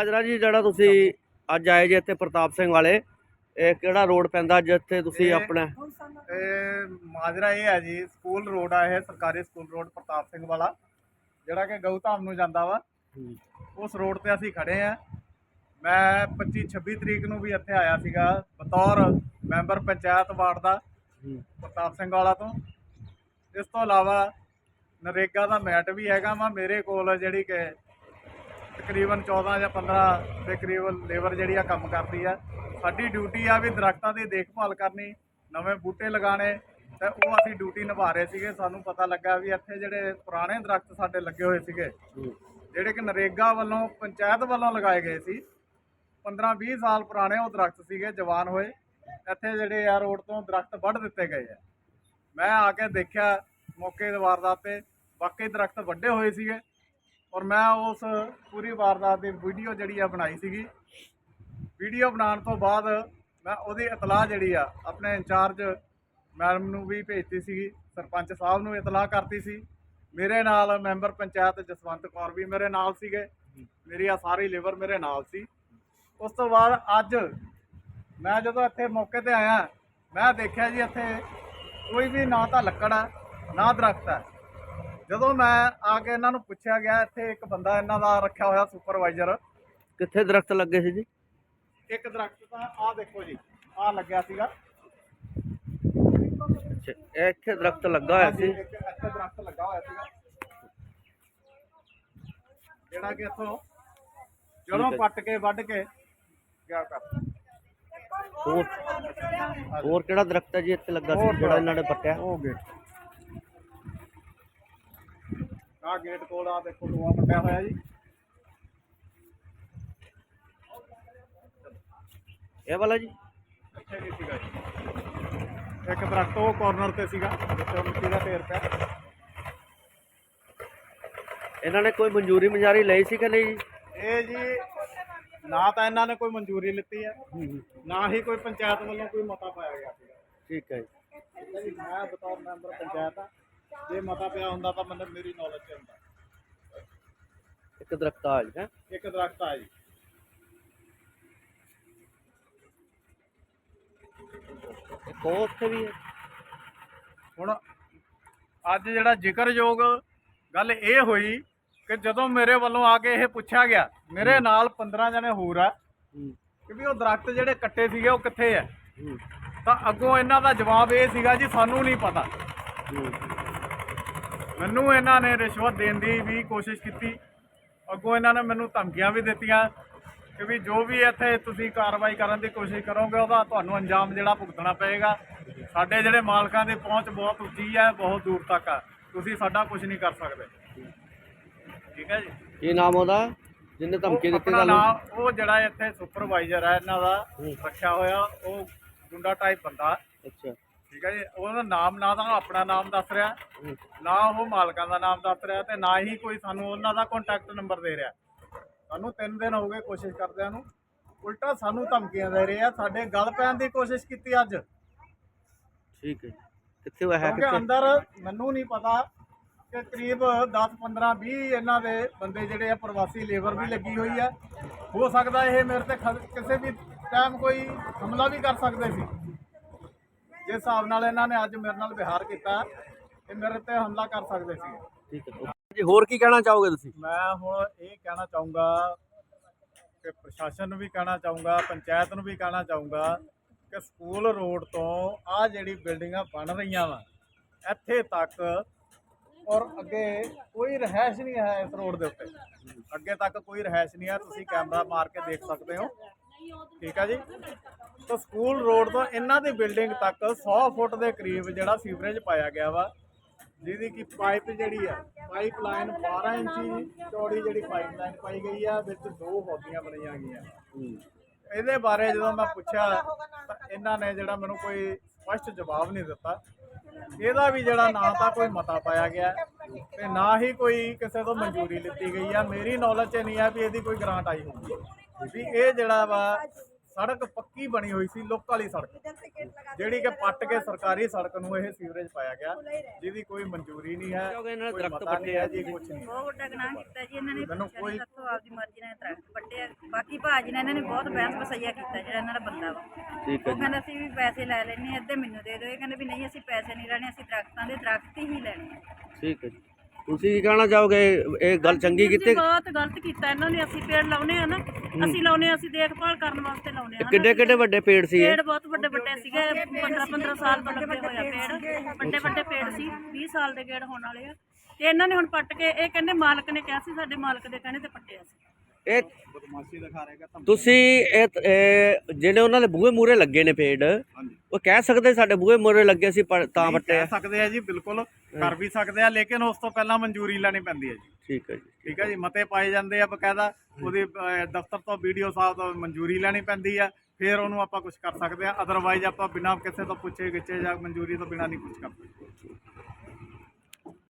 ਮਾਜਰਾ ਜੀ ਜਿਹੜਾ ਤੁਸੀਂ ਅੱਜ ਆਏ ਜੇ ਇੱਥੇ ਪ੍ਰਤਾਪ ਸਿੰਘ ਵਾਲੇ ਇਹ ਕਿਹੜਾ ਰੋਡ ਪੈਂਦਾ ਜਿੱਥੇ ਤੁਸੀਂ ਆਪਣਾ? ਇਹ ਮਾਜਰਾ ਇਹ ਹੈ ਜੀ ਸਕੂਲ ਰੋਡ ਆ ਇਹ ਸਰਕਾਰੀ ਸਕੂਲ ਰੋਡ ਪ੍ਰਤਾਪ ਸਿੰਘ ਵਾਲਾ ਜਿਹੜਾ ਕਿ ਗਊਧਾਮ ਨੂੰ ਜਾਂਦਾ ਵਾ। ਉਸ ਰੋਡ ਤੇ ਅਸੀਂ ਖੜੇ ਆ ਮੈਂ 25 26 ਤਰੀਕ ਨੂੰ ਵੀ ਇੱਥੇ ਆਇਆ ਸੀਗਾ ਬਤੌਰ ਮੈਂਬਰ ਪੰਚਾਇਤ ਵਾਰਡ ਦਾ ਪ੍ਰਤਾਪ ਸਿੰਘ ਵਾਲਾ ਤੋਂ। ਇਸ ਤੋਂ ਇਲਾਵਾ ਨਰੇਗਾ ਦਾ ਮੈਟ ਵੀ ਹੈਗਾ ਵਾ ਮੇਰੇ ਕੋਲ ਜਿਹੜੀ ਕਿ ਤਕਰੀਬਨ 14 ਜਾਂ 15 ਦੇ ਕਰੀਬ ਲੇਬਰ ਜਿਹੜੀ ਆ ਕੰਮ ਕਰਦੀ ਆ। ਸਾਡੀ ਡਿਊਟੀ ਆ ਵੀ ਦਰਖਤਾਂ ਦੀ ਦੇਖਭਾਲ ਕਰਨੀ, ਨਵੇਂ ਬੂਟੇ ਲਗਾਉਣੇ ਤੇ ਉਹ ਅਸੀਂ ਡਿਊਟੀ ਨਿਭਾ ਰਹੇ ਸੀਗੇ। ਸਾਨੂੰ ਪਤਾ ਲੱਗਾ ਵੀ ਇੱਥੇ ਜਿਹੜੇ ਪੁਰਾਣੇ ਦਰਖਤ ਸਾਡੇ ਲੱਗੇ ਹੋਏ ਸੀਗੇ, ਜਿਹੜੇ ਕਿ ਨਰੇਗਾ ਵੱਲੋਂ, ਪੰਚਾਇਤ ਵੱਲੋਂ ਲਗਾਏ ਗਏ ਸੀ। 15 20 ਸਾਲ ਪੁਰਾਣੇ ਉਹ ਦਰਖਤ ਸੀਗੇ, ਜਵਾਨ ਹੋਏ। ਇੱਥੇ ਜਿਹੜੇ ਆ ਰੋਡ ਤੋਂ ਦਰਖਤ ਵੱਢ ਦਿੱਤੇ ਗਏ ਆ। ਮੈਂ ਆ ਕੇ ਦੇਖਿਆ ਮੌਕੇ ਦੀ ਵਾਰਦਾਤ ਤੇ ਵਾਕਈ ਦਰਖਤ ਵੱਡੇ ਹੋਏ ਸੀਗੇ। ਔਰ ਮੈਂ ਉਸ ਪੂਰੀ ਵਾਰਦਾਤ ਦੀ ਵੀਡੀਓ ਜਿਹੜੀ ਆ ਬਣਾਈ ਸੀਗੀ। ਵੀਡੀਓ ਬਣਾਉਣ ਤੋਂ ਬਾਅਦ ਮੈਂ ਉਹਦੀ ਇਤਲਾਹ ਜਿਹੜੀ ਆ ਆਪਣੇ ਇੰਚਾਰਜ ਮੈਡਮ ਨੂੰ ਵੀ ਭੇਜਤੀ ਸੀਗੀ, ਸਰਪੰਚ ਸਾਹਿਬ ਨੂੰ ਇਤਲਾਹ ਕਰਤੀ ਸੀ। ਮੇਰੇ ਨਾਲ ਮੈਂਬਰ ਪੰਚਾਇਤ ਜਸਵੰਤ ਕੌਰ ਵੀ ਮੇਰੇ ਨਾਲ ਸੀਗੇ। ਮੇਰੀ ਆ ਸਾਰੀ ਲੇਬਰ ਮੇਰੇ ਨਾਲ ਸੀ। ਉਸ ਤੋਂ ਬਾਅਦ ਅੱਜ ਮੈਂ ਜਦੋਂ ਇੱਥੇ ਮੌਕੇ ਤੇ ਆਇਆ, ਮੈਂ ਦੇਖਿਆ ਜੀ ਇੱਥੇ ਕੋਈ ਵੀ ਨਾ ਤਾਂ ਲੱਕੜ ਹੈ ਨਾ ਦਰਖਤ ਹੈ ਜਦੋਂ ਮੈਂ ਆ ਕੇ ਇਹਨਾਂ ਨੂੰ ਪੁੱਛਿਆ ਗਿਆ ਇੱਥੇ ਇੱਕ ਬੰਦਾ ਇਹਨਾਂ ਦਾ ਰੱਖਿਆ ਹੋਇਆ ਸੁਪਰਵਾਈਜ਼ਰ ਕਿੱਥੇ ਦਰਖਤ ਲੱਗੇ ਸੀ ਜੀ? ਇੱਕ ਦਰਖਤ ਤਾਂ ਆਹ ਦੇਖੋ ਜੀ ਆਹ ਲੱਗਿਆ ਸੀਗਾ। ਅੱਛਾ ਇਹ ਇੱਥੇ ਦਰਖਤ ਲੱਗਾ ਹੋਇਆ ਹਾਂਜੀ, ਸੀ? ਇੱਕ ਇੱਥੇ ਦਰਖਤ ਲੱਗਾ ਹੋਇਆ ਸੀਗਾ। ਜਿਹੜਾ ਕਿ ਇੱਥੋਂ ਜਦੋਂ ਹੈ। ਪੱਟ ਕੇ ਵੱਢ ਕੇ ਗਿਆ ਕਰ। ਹੋਰ ਹੋਰ ਕਿਹੜਾ ਦਰਖਤ ਹੈ ਜੀ ਇੱਥੇ ਲੱਗਾ ਹੋਰ ਸੀ ਜਿਹੜਾ ਇਹਨਾਂ ਨੇ ਪੱਟਿਆ? ਉਹ ਗੇਟ ਆਹ ਗੇਟ ਕੋਲ ਆ ਦੇਖੋ ਲੋਹਾ ਪੱਟਿਆ ਹੋਇਆ ਜੀ। ਇਹ ਵਾਲਾ ਜੀ? ਇੱਥੇ ਨਹੀਂ ਸੀਗਾ ਜੀ। ਇੱਕ ਦਰਖਤ ਉਹ ਕਾਰਨਰ ਤੇ ਸੀਗਾ ਜਿੱਥੇ ਮਿੱਟੀ ਦਾ ਢੇਰ ਪਿਆ। ਇਹਨਾਂ ਨੇ ਕੋਈ ਮਨਜ਼ੂਰੀ ਮਜਾਰੀ ਲਈ ਸੀ ਕਿ ਨਹੀਂ ਜੀ? ਇਹ ਜੀ ਨਾ ਤਾਂ ਇਹਨਾਂ ਨੇ ਕੋਈ ਮਨਜ਼ੂਰੀ ਲਿੱਤੀ ਹੈ ਨਾ ਹੀ ਕੋਈ ਪੰਚਾਇਤ ਵੱਲੋਂ ਕੋਈ ਮਤਾ ਪਾਇਆ ਗਿਆ ਸੀਗਾ। ਠੀਕ ਹੈ ਜੀ। ਠੀਕ ਹੈ ਜੀ ਮੈਂ ਬਤੌਰ ਮੈਂਬਰ ਪੰਚਾਇਤ ਆ ਜੇ ਮਤਾ ਪਿਆ ਹੁੰਦਾ ਤਾਂ ਮੈਨੂੰ ਮੇਰੀ ਨੌਲੇਜ ਚ ਹੁੰਦਾ। ਇੱਕ ਦਰਖਤ ਆ ਜੀ ਹੈਂ। ਇੱਕ ਦਰਖਤ ਆ ਜੀ ਇੱਕ ਉਹ ਉੱਥੇ ਵੀ ਹੈ। ਹੁਣ ਅੱਜ ਜਿਹੜਾ ਜ਼ਿਕਰਯੋਗ ਗੱਲ ਇਹ ਹੋਈ ਕਿ ਜਦੋਂ ਮੇਰੇ ਵੱਲੋਂ ਆ ਕੇ ਇਹ ਪੁੱਛਿਆ ਗਿਆ ਮੇਰੇ ਨਾਲ 15 ਜਣੇ ਹੋਰ ਆ ਹੂੰ, ਕਿ ਵੀ ਉਹ ਦਰਖਤ ਜਿਹੜੇ ਕੱਟੇ ਸੀਗੇ ਉਹ ਕਿੱਥੇ ਆ? ਹੂੰ, ਤਾਂ ਅੱਗੋਂ ਇਹਨਾਂ ਦਾ ਜਵਾਬ ਇਹ ਸੀਗਾ ਜੀ ਸਾਨੂੰ ਨਹੀਂ ਪਤਾ। ਹੂੰ। ਮੈਨੂੰ ਇਹਨਾਂ ਨੇ ਰਿਸ਼ਵਤ ਦੇਣ ਦੀ ਵੀ ਕੋਸ਼ਿਸ਼ ਕੀਤੀ। ਅੱਗੋਂ ਇਹਨਾਂ ਨੇ ਮੈਨੂੰ ਧਮਕੀਆਂ ਵੀ ਦਿੱਤੀਆਂ ਕਿ ਵੀ ਜੋ ਵੀ ਇੱਥੇ ਤੁਸੀਂ ਕਾਰਵਾਈ ਕਰਨ ਦੀ ਕੋਸ਼ਿਸ਼ ਕਰੋਗੇ ਉਹਦਾ ਤੁਹਾਨੂੰ ਅੰਜਾਮ ਜਿਹੜਾ ਭੁਗਤਣਾ ਪਏਗਾ। ਸਾਡੇ ਜਿਹੜੇ ਮਾਲਕਾਂ ਦੀ ਪਹੁੰਚ ਬਹੁਤ ਉੱਚੀ ਹੈ ਬਹੁਤ ਦੂਰ ਤੱਕ ਆ। ਤੁਸੀਂ ਸਾਡਾ ਕੁਝ ਨਹੀਂ ਕਰ ਸਕਦੇ। ਠੀਕ ਹੈ ਜੀ? ਕੀ ਨਾਮ ਉਹਦਾ? ਜਿਹਨੇ ਧਮਕੀ ਦਿੱਤੀ ਤੁਹਾਨੂੰ? ਨਾਮ ਉਹ ਜਿਹੜਾ ਇੱਥੇ ਸੁਪਰਵਾਈਜ਼ਰ ਹੈ ਇਹਨਾਂ ਦਾ। ਰੱਖਿਆ ਹੋਇਆ ਉਹ ਗੁੰਡਾ ਟਾਈਪ ਬੰਦਾ। ਅੱਛਾ। ਠੀਕ ਹੈ ਜੀ? ਉਹਦਾ ਨਾਮ ਨਾ ਤਾਂ ਆਪਣਾ ਨਾਮ ਦੱਸ ਰਿਹਾ। ਨਾ ਉਹ ਮਾਲਕਾਂ ਦਾ ਨਾਮ ਦੱਸ ਰਿਹਾ ਤੇ ਨਾ ਹੀ ਕੋਈ ਸਾਨੂੰ ਉਹਨਾਂ ਦਾ ਕੰਟੈਕਟ ਨੰਬਰ ਦੇ ਰਿਹਾ। ਸਾਨੂੰ 3 ਦਿਨ ਹੋ ਗਏ ਕੋਸ਼ਿਸ਼ ਕਰਦਿਆਂ ਨੂੰ। ਉਲਟਾ ਸਾਨੂੰ ਧਮਕੀਆਂ ਦੇ ਰਹੇ ਆ। ਸਾਡੇ ਗਲ ਪੈਣ ਦੀ ਕੋਸ਼ਿਸ਼ ਕੀਤੀ ਅੱਜ। ਠੀਕ ਹੈ ਕਿੱਥੇ ਹੋਇਆ ਹੈ ਕਿਉਂਕਿ ਕਿੱਥੇ ਅੰਦਰ ਮੈਨੂੰ ਨਹੀਂ ਪਤਾ ਕਿ ਕਰੀਬ 10 15 20 ਇਹਨਾਂ ਦੇ ਬੰਦੇ ਜਿਹੜੇ ਆ ਪ੍ਰਵਾਸੀ ਲੇਬਰ ਵੀ ਲੱਗੀ ਹੋਈ ਆ। ਹੋ ਸਕਦਾ ਇਹ ਮੇਰੇ ਤੇ ਕਿਸੇ ਵੀ ਟਾਈਮ ਕੋਈ ਹਮਲਾ ਵੀ ਕਰ ਸਕਦੇ ਸੀ। ਜਿਸ ਹਿਸਾਬ ਨਾਲ ਇਹਨਾਂ ਨੇ ਅੱਜ ਮੇਰੇ ਨਾਲ ਵਿਹਾਰ ਕੀਤਾ ਇਹ ਮੇਰੇ ਤੇ ਹਮਲਾ ਕਰ ਸਕਦੇ ਸੀ। ਠੀਕ ਹੈ। ਹੋਰ ਕੀ ਕਹਿਣਾ ਚਾਹੋਗੇ ਤੁਸੀਂ? ਮੈਂ ਹੁਣ ਇਹ ਕਹਿਣਾ ਚਾਹੂੰਗਾ ਕਿ ਪ੍ਰਸ਼ਾਸਨ ਨੂੰ ਵੀ ਕਹਿਣਾ ਚਾਹੂੰਗਾ ਪੰਚਾਇਤ ਨੂੰ ਵੀ ਕਹਿਣਾ ਚਾਹੂੰਗਾ ਕਿ ਸਕੂਲ ਰੋਡ ਤੋਂ ਆਹ ਜਿਹੜੀ ਬਿਲਡਿੰਗਾਂ ਬਣ ਰਹੀਆਂ ਵਾ ਇੱਥੇ ਤੱਕ ਔਰ ਅੱਗੇ ਕੋਈ ਰਹਿائش ਨਹੀਂ ਹੈ ਇਸ ਰੋਡ ਦੇ ਉੱਤੇ। ਅੱਗੇ ਤੱਕ ਕੋਈ ਰਹਿائش ਨਹੀਂ ਹੈ ਤੁਸੀਂ ਕੈਮਰਾ ਮਾਰ ਕੇ ਦੇਖ ਸਕਦੇ ਹੋ। ਠੀਕ ਆ ਜੀ। ਤਾਂ ਸਕੂਲ ਰੋਡ ਤੋਂ ਇਹਨਾਂ ਦੀ ਬਿਲਡਿੰਗ ਤੱਕ 100 ਫੁੱਟ ਦੇ ਕਰੀਬ ਜਿਹੜਾ ਸੀਵਰੇਜ ਪਾਇਆ ਗਿਆ ਵਾ, ਜਿਹਦੀ ਕਿ ਪਾਈਪ ਜਿਹੜੀ ਆ, ਪਾਈਪ ਲਾਈਨ 12 ਇੰਚੀ ਚੌੜੀ ਜਿਹੜੀ ਪਾਈਪ ਲਾਈਨ ਪਾਈ ਗਈ ਆ, ਵਿੱਚ ਦੋ ਹੋਦੀਆਂ ਬਣੀਆਂ ਗਈਆਂ। ਇਹਦੇ ਬਾਰੇ ਜਦੋਂ ਮੈਂ ਪੁੱਛਿਆ, ਤਾਂ ਇਹਨਾਂ ਨੇ ਜਿਹੜਾ ਮੈਨੂੰ ਕੋਈ ਸਪਸ਼ਟ ਜਵਾਬ ਨਹੀਂ ਦਿੱਤਾ। ਇਹਦਾ ਵੀ ਜਿਹੜਾ ਨਾ ਤਾਂ ਕੋਈ ਮਤਾ ਪਾਇਆ ਗਿਆ, ਤੇ ਨਾ ਹੀ ਕੋਈ ਕਿਸੇ ਤੋਂ ਮਨਜ਼ੂਰੀ ਲਿੱਤੀ ਗਈ ਆ। ਮੇਰੀ ਨੌਲੇਜ 'ਚ ਨਹੀਂ ਆ ਵੀ ਇਹਦੀ ਕੋਈ ਗ੍ਰਾਂਟ ਆਈ ਹੋਊਗੀ। ਵੀ ਇਹ ਜਿਹੜਾ ਵਾ ਸੜਕ ਪੱਕੀ ਬਣੀ ਹੋਈ ਸੀ ਲੋਕਾਂ ਵਾਲੀ ਸੜਕ। ਜਿਹੜੀ ਕਿ ਪੱਟ ਕੇ ਸਰਕਾਰੀ ਸੜਕ ਨੂੰ ਇਹ ਸੀਵਰੇਜ ਪਾਇਆ ਗਿਆ ਜਿਹਦੀ ਕੋਈ ਮਨਜ਼ੂਰੀ ਨਹੀਂ ਹੈ ਕਿਉਂਕਿ ਇਹਨਾਂ ਨੇ ਕੋਈ ਦਰਖਤ ਨਹੀਂ ਜੀ ਪੱਟੇ ਆ। ਕੁਝ ਨਹੀਂ। ਬਹੁਤ ਵੱਡਾ ਗੁਨਾਹ ਕੀਤਾ ਜੀ ਇਹਨਾਂ ਨੇ ਮੈਨੂੰ ਕੋਈ- ਦੱਸੋ ਆਪਦੀ ਮਰਜ਼ੀ ਨਾਲ ਦਰਖਤ ਪੱਟੇ ਆ। ਬਾਕੀ ਭਾਜੀ ਨੇ ਇਹਨਾਂ ਨੇ ਬਹੁਤ ਬਹਿਸ ਬਸਈਆ ਕੀਤਾ ਜਿਹੜਾ ਇਹਨਾਂ ਦਾ ਬੰਦਾ ਵਾ। ਠੀਕ ਹੈ ਉਹ ਜੀ। ਕਹਿੰਦਾ ਅਸੀਂ ਵੀ ਪੈਸੇ ਲੈ ਲੈਣੇ ਅੱਧੇ ਮੈਨੂੰ ਦੇ ਦਿਓ। ਇਹ ਕਹਿੰਦੇ ਵੀ ਨਹੀਂ ਅਸੀਂ ਪੈਸੇ ਨਹੀਂ ਲੈਣੇ ਅਸੀਂ ਦਰਖਤਾਂ ਦੇ ਦਰਖਤ ਹੀ ਲੈਣੇ ਆ। ਠੀਕ ਹੈ ਜੀ। ਤੁਸੀਂ ਕੀ ਕਹਿਣਾ ਚਾਹੋਗੇ? ਇਹ ਗੱਲ ਚੰਗੀ ਕੀਤੀ? ਬਹੁਤ ਗਲਤ ਕੀਤਾ। ਇਹਨਾਂ ਨੇ ਅਸੀਂ ਪੇੜ ਲਾਉਨੇ ਆ ਨਾ ਅਸੀਂ ਲਾਉਨੇ ਆ ਅਸੀਂ ਦੇਖਭਾਲ ਕਰਨ ਵਾਸਤੇ ਲਾਉਨੇ ਆ ਕਿੱਡੇ ਕਿੱਡੇ ਵੱਡੇ ਪੇੜ ਸੀ ਪੇੜ ਬਹੁਤ ਵੱਡੇ ਵੱਡੇ ਸੀਗੇ। 15 15 ਸਾਲ ਤੋਂ ਲੱਗੇ ਹੋਇਆ ਪੇੜ। ਵੱਡੇ ਵੱਡੇ ਪੇੜ ਸੀ। 20 ਸਾਲ ਦੇ ਗੇੜ ਹੋਣ ਵਾਲੇ ਆ। ਤੇ ਇਹਨਾਂ ਨੇ ਹੁਣ ਪੱਟ ਕੇ ਇਹ ਕਹਿੰਦੇ ਮਾਲਕ ਨੇ ਕਿਹਾ ਸੀ ਸਾਡੇ ਮਾਲਕ ਦੇ ਕਹਿਣੇ ਤੇ ਪੱਟਿਆ ਸੀ। ਇਹ ਬਦਮਾਸ਼ੀ ਦਿਖਾ ਰਹੇਗਾ ਤਾਂ ਤੁਸੀਂ ਇਹ ਇਹ ਜਿਹੜੇ ਉਹਨਾਂ ਦੇ ਬੂਹੇ ਮੂਰੇ ਲੱਗੇ ਨੇ ਪੇੜ ਹਾਂਜੀ। ਉਹ ਕਹਿ ਸਕਦੇ ਸਾਡੇ ਬੂਹੇ ਮੂਰੇ ਲੱਗੇ ਸੀ ਪਰ ਤਾਂ ਆ। ਕਹਿ ਸਕਦੇ ਆ ਜੀ ਬਿਲਕੁਲ ਕਰ ਵੀ ਸਕਦੇ ਆ ਲੇਕਿਨ ਉਸ ਤੋਂ ਪਹਿਲਾਂ ਮਨਜ਼ੂਰੀ ਲੈਣੀ ਪੈਂਦੀ ਹੈ ਜੀ। ਠੀਕ ਹੈ ਜੀ। ਠੀਕ ਹੈ ਜੀ ਮਤੇ ਪਾਏ ਜਾਂਦੇ ਆ ਬਕਾਇਦਾ ਉਹਦੀ ਅਹ, ਦਫ਼ਤਰ ਤੋਂ ਵੀਡੀਓ ਸਾਹਿਬ ਤੋਂ ਮਨਜ਼ੂਰੀ ਲੈਣੀ ਪੈਂਦੀ ਆ ਫਿਰ ਉਹਨੂੰ ਆਪਾਂ ਕੁਝ ਕਰ ਸਕਦੇ ਆ ਅਦਰਵਾਈਜ਼ ਆਪਾਂ ਬਿਨਾਂ ਕਿਸੇ ਤੋਂ ਪੁੱਛੇ ਗਿੱਛੇ ਜਾਂ ਮਨਜ਼ੂਰੀ ਤੋਂ ਬਿਨਾਂ ਨਹੀਂ ਕੁਝ ਕਰ ਸਕਦੇ।